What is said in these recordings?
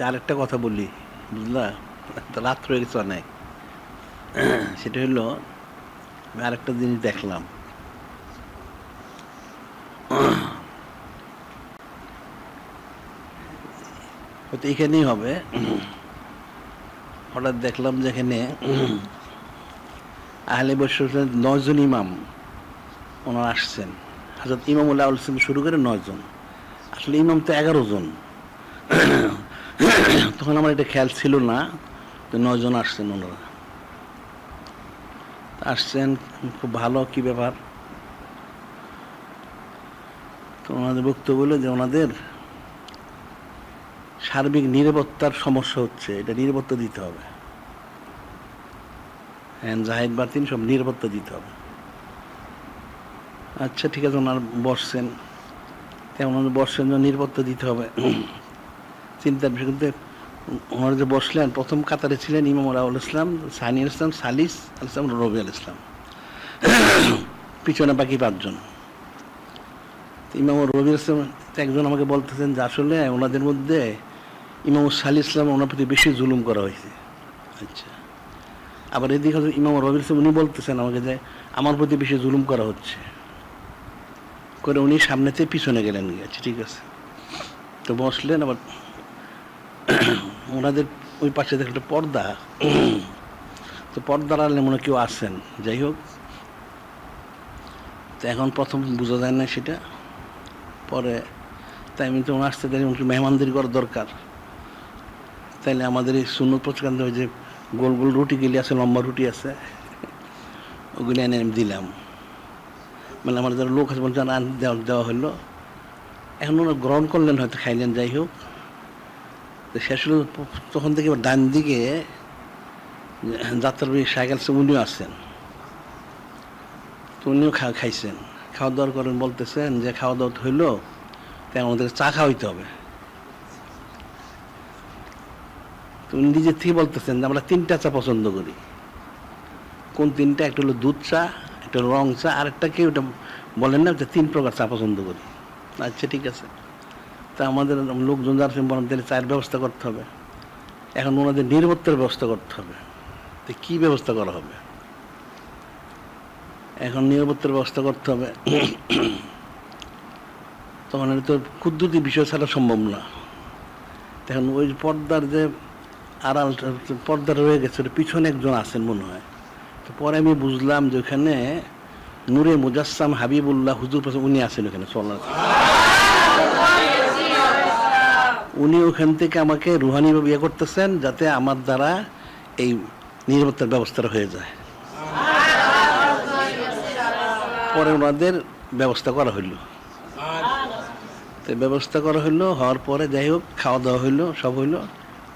আচ্ছা আরেকটা কথা বলি, বুঝলা? তো রাত্র হয়ে গেছে অনেক। সেটা হলো, আমি আরেকটা জিনিস দেখলাম। হয়তো এখানেই হবে। হঠাৎ দেখলাম যে এখানে আহলে বসে নয়জন ইমাম ওনারা আসছেন। হাজরত ইমামুল্লাহ আলসিম শুরু করে নয়জন আসলে ইমাম তো এগারো জন। তখন আমার এটা খেয়াল ছিল না যে নয়জন আসছেন ওনারা। আসছেন, খুব ভালো, কি ব্যাপার? তো ওনাদের বক্তব্য হলো যে ওনাদের সার্বিক নিরাপত্তার সমস্যা হচ্ছে, এটা নিরাপত্তা দিতে হবে। হ্যাঁ জাহিদ বাতিন সব নিরাপত্তা দিতে হবে। আচ্ছা ঠিক আছে, ওনার বসছেন। তেমন বসছেন জন্য নিরাপত্তা দিতে হবে। চিন্তার বিষয় কিন্তু ওনারা যে বসলেন, প্রথম কাতারে ছিলেন ইমাম রাউল ইসলাম সানির ইসলাম, সালিস আল ইসলাম, রবি আল ইসলাম। পিছনে বাকি পাঁচজন। ইমাম রবি ইসলাম, একজন আমাকে বলতেছেন যে আসলে ওনাদের মধ্যে ইমাম সালি ইসলাম ওনার প্রতি বেশি জুলুম করা হয়েছে। আচ্ছা। আবার এদিকে ইমাম রবি ইসলাম, উনি বলতেছেন আমাকে যে আমার প্রতি বেশি জুলুম করা হচ্ছে। করে উনি সামনেতে পিছনে গেলেন গেছে ঠিক আছে। তো বসলেন, আবার ওনাদের ওই পাশে দেখে একটা পর্দা। তো পর্দার আড়ালে মনে কেউ আসেন যাই হোক। তো এখন প্রথম বোঝা যায় না সেটা। পরে তাই আমি তো আসতে দেরি একটু মেহমানদারি করার দরকার। তাইলে আমাদের এই শূন্য প্রচকান্ত যে গোল গোল রুটি গেলি আছে, লম্বা রুটি আছে, ওগুলি এনে আমি দিলাম। মানে আমার যারা লোক আছে বলছেন দেওয়া হলো এখন ওরা গ্রহণ করলেন হয়তো, খাইলেন, যাই হোক। তো শেষ হলো, তখন থেকে ডান দিকে যাত্রার সাইকেল উনিও আসছেন। তো উনিও খা, খাইছেন। খাওয়া দাওয়ার করেন বলতেছেন যে খাওয়া দাওয়া হইল, তাই আমাদের চা খাওয়াইতে হবে। তো উনি নিজের থেকে বলতেছেন যে আমরা তিনটা চা পছন্দ করি। কোন তিনটা? একটা হলো দুধ চা, একটা হলো রং চা আর একটা কি ওটা বলেন না যে তিন প্রকার চা পছন্দ করি। আচ্ছা ঠিক আছে। তা আমাদের লোকজন যারা তাহলে চায়ের ব্যবস্থা করতে হবে। এখন ওনাদের নিরাপত্তার ব্যবস্থা করতে হবে। তো কী ব্যবস্থা করা হবে? এখন নিরাপত্তার ব্যবস্থা করতে হবে। তখন এটা তো ক্ষুদ্রতি বিষয় ছাড়া সম্ভব না। এখন ওই পর্দার যে আড়াল, পর্দা রয়ে গেছে পিছনে একজন আছেন মনে হয়। তো পরে আমি বুঝলাম যে ওখানে নূরে মুজাসসাম হাবিবুল্লাহ হুজুর উনি আছেন ওখানে চলার উনি ওখান থেকে আমাকে রুহানিভাবে ইয়ে করতেছেন যাতে আমার দ্বারা এই নিরাপত্তার ব্যবস্থাটা হয়ে যায়। পরে ওনাদের ব্যবস্থা করা হইল। তো ব্যবস্থা করা হইল, হওয়ার পরে যাই হোক খাওয়া দাওয়া হইল, সব হইল,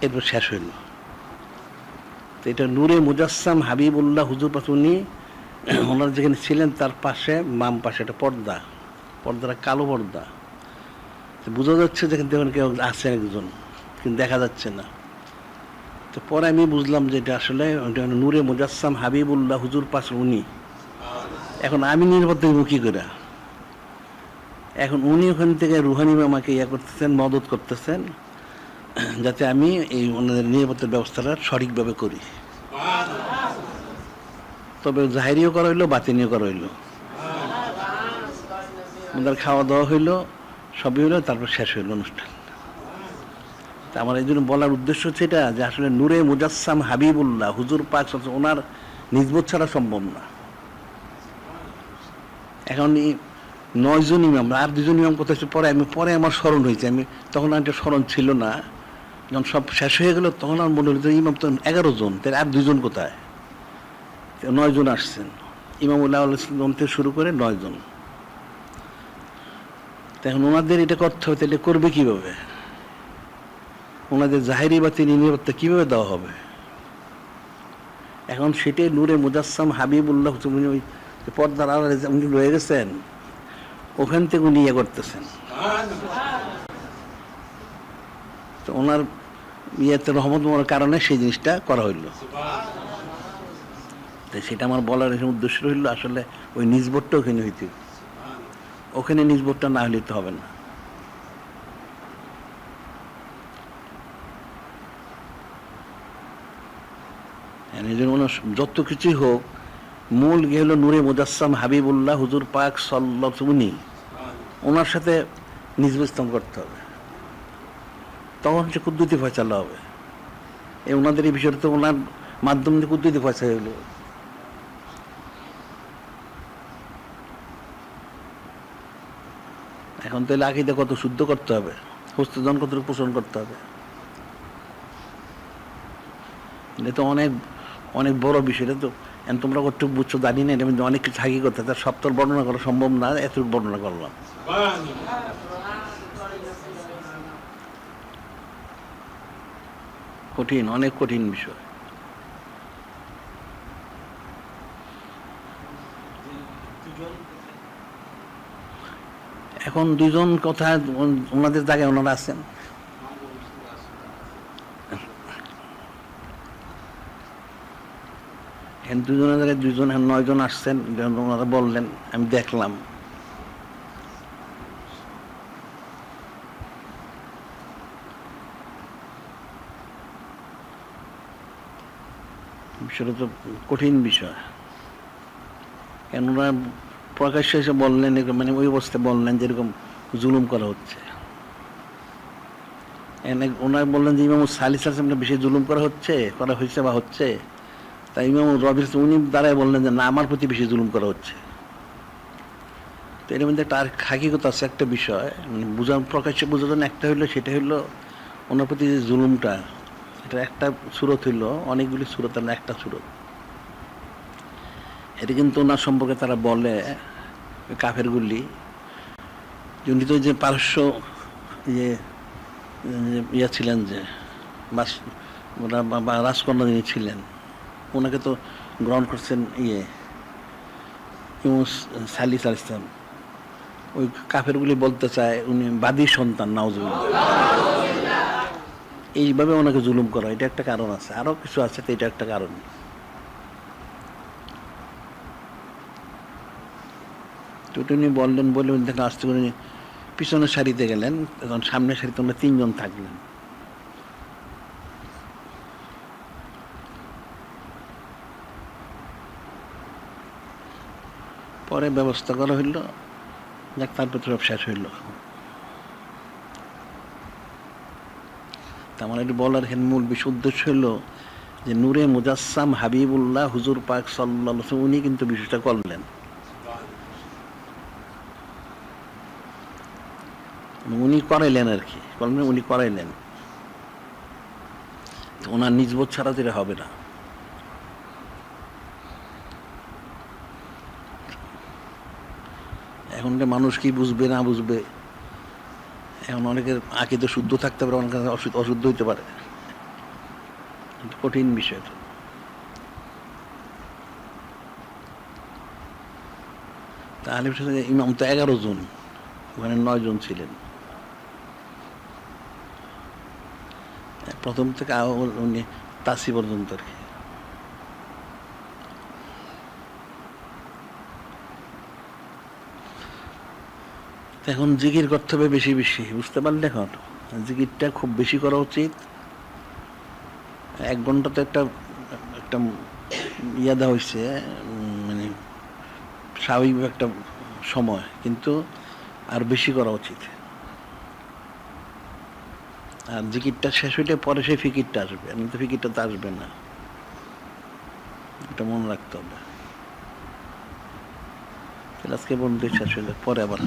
এরপর শেষ হইল। তো এটা নূরে মুজাসসাম হাবিবুল্লাহ হুজুর পাশে উনি, ওনারা যেখানে ছিলেন তার পাশে, বাম পাশে একটা পর্দা পর্দাটা কালো পর্দা। বোঝা যাচ্ছে যেখান থেকে কেউ আছে একজন, কিন্তু দেখা যাচ্ছে না। তো পরে আমি বুঝলাম যে এটা আসলে নূরে মুজাসসাম হাবিবুল্লাহ হুজুর পাশে উনি। এখন আমি নিরাপত্তা দিব কী করে। এখন উনি ওখান থেকে রুহানি আমাকে ইয়ে করতেছেন, মদত করতেছেন, যাতে আমি এই ওনাদের নিরাপত্তার ব্যবস্থাটা সঠিকভাবে করি। তবে জাহেরিও করা হইল, বাতিনিও করা হইল। ওনাদের খাওয়া দাওয়া হইল সবই হলো, তারপর শেষ হইল অনুষ্ঠান। তা আমার এই জন্য বলার উদ্দেশ্য হচ্ছে এটা যে আসলে নূরে মুজাসসাম হাবিবুল্লাহ, হুজুর পাক ওনার নিজবত ছাড়া সম্ভব না। এখন নয়জন ইমাম, আর দুজন ইমাম কোথায় ছিল? পরে আমি পরে আমার স্মরণ হয়েছে। আমি তখন আর একটা স্মরণ ছিল না। যখন সব শেষ হয়ে গেল, তখন আমার মনে হলো ইমাম তো এগারো জন, তাহলে আর দুজন কোথায়? নয়জন আসছেন। ইমাম উল্লাহ ইসলাম থেকে শুরু করে নয়জন তো এখন ওনাদের এটা করতে হবে তাহলে করবে কীভাবে? ওনাদের জাহেরি বা তিনি নিরাপত্তা কীভাবে দেওয়া হবে? এখন সেটাই নূরে মুজাসসাম হাবিবুল্লাহ উনি ওই পর্দার আড়ালে উনি রয়ে গেছেন ওখান থেকে উনি ইয়ে করতেছেন। তো ওনার ইয়েতে রহমত মোয়ার কারণে সেই জিনিসটা করা হইল। তো সেটা আমার বলার উদ্দেশ্য হইল আসলে ওই নিজবোটটা ওখানে হইতে। ওখানে নিজ ভোটটা না হলে হবে না। হ্যাঁ, নিজের মনে যত কিছুই হোক, মূল গেল নূরে মুজাসসাম হাবিবুল্লাহ হুজুর পাক সল্লি ওনার সাথে নিজবেস্তম করতে হবে। তখন সে কুদ্দুতি ফয়সালা হবে। এই ওনাদের এই বিষয়টা তো ওনার মাধ্যম দিয়ে কুদ্দুতি ফয়সালা হলো। এখন তাহলে আকিদা কত শুদ্ধ করতে হবে। হস্তজন কত পোষণ করতে হবে। এটা তো অনেক অনেক বড় বিষয়, এটা তো তোমরা কতটুকু বুঝছ জানি না, এটা অনেক কিছু থাকি করতে তার সপ্তাহ বর্ণনা করা সম্ভব না, এতটুকু বর্ণনা করলাম। কঠিন, অনেক কঠিন বিষয়। এখন দুজন কথা ওনাদের জায়গায় ওনারা আছেন। এখন দুজনের জায়গায় দুজন নয়জন আসছেন ওনারা বললেন, আমি দেখলাম। বিষয়টা তো কঠিন বিষয়। কেন ওরা প্রকাশ্যে এসে বললেন এরকম মানে ওই অবস্থায় বললেন যেরকম জুলুম করা হচ্ছে। ওনার বললেন যে ইমাম সালিস আসলামকে বেশি জুলুম করা হচ্ছে, করা হয়েছে বা হচ্ছে? তাই ইমাম রবির উনি দ্বারাই বললেন যে না, আমার প্রতি বেশি জুলুম করা হচ্ছে। তো এর মধ্যে একটা আর আছে, একটা বিষয় মানে বোঝা প্রকাশ্যে বোঝার জন্য একটা হইল, সেটা হইল ওনার প্রতি যে জুলুমটা, এটা একটা সুরত হইল, অনেকগুলি সুরত আর একটা সুরত। এটা কিন্তু ওনার সম্পর্কে তারা বলে কাফেরগুলি উনি তো যে পারস্য ইয়ে ইয়া ছিলেন যে রাজকন্যা যিনি ছিলেন, ওনাকে তো গ্রহণ করছেন ইয়ে সালিস আল ইসলাম। ওই কাফেরগুলি বলতে চায়, উনি বাদী সন্তান, নাউজুবিল্লাহ। এইভাবে ওনাকে জুলুম করা, এটা একটা কারণ আছে। আরও কিছু আছে, তো এটা একটা কারণ। তো উনি বললেন বলে উনি দেখে আসতে করে পিছনের সারিতে গেলেন তখন সামনের সারিতে ওনারা তিনজন থাকলেন পরে ব্যবস্থা করা হইল, যাক তারপর সব শেষ হইল। মানে এটা বলার এখানে মূল বিষয়, উদ্দেশ্য হলো যে নূরে মুজাসসাম হাবিবুল্লাহ হুজুর পাক সাল্লাহ উনি কিন্তু বিষয়টা করলেন। উনি করাইলেন আর কি। উনি করাইলেন। ওনার নিজবোধ ছাড়া এটা হবে না। এখন মানুষ কি বুঝবে, না বুঝবে, এখন অনেকের আঁকি তো শুদ্ধ থাকতে পারে অশুদ্ধ অশুদ্ধ হইতে পারে। কঠিন বিষয় তো। তাহলে ইমাম তো এগারো জন, ওখানে নয় জন ছিলেন। প্রথম থেকে উনি তাসি পর্যন্ত আর কি। এখন জিকির করতে হবে বেশি বেশি, বুঝতে পারলে এখন? জিকিরটা খুব বেশি করা উচিত। এক ঘণ্টা তো একটা একটা ইয়া দেওয়া হয়েছে মানে স্বাভাবিক একটা সময়, কিন্তু আর বেশি করা উচিত। আর জিকিরটা শেষ হইলে পরে সেই ফিকিরটা আসবে। তো ফিকিরটা তো আসবে না। এটা মনে রাখতে হবে। আজকে বন্ধু শেষ হইলে পরে আবার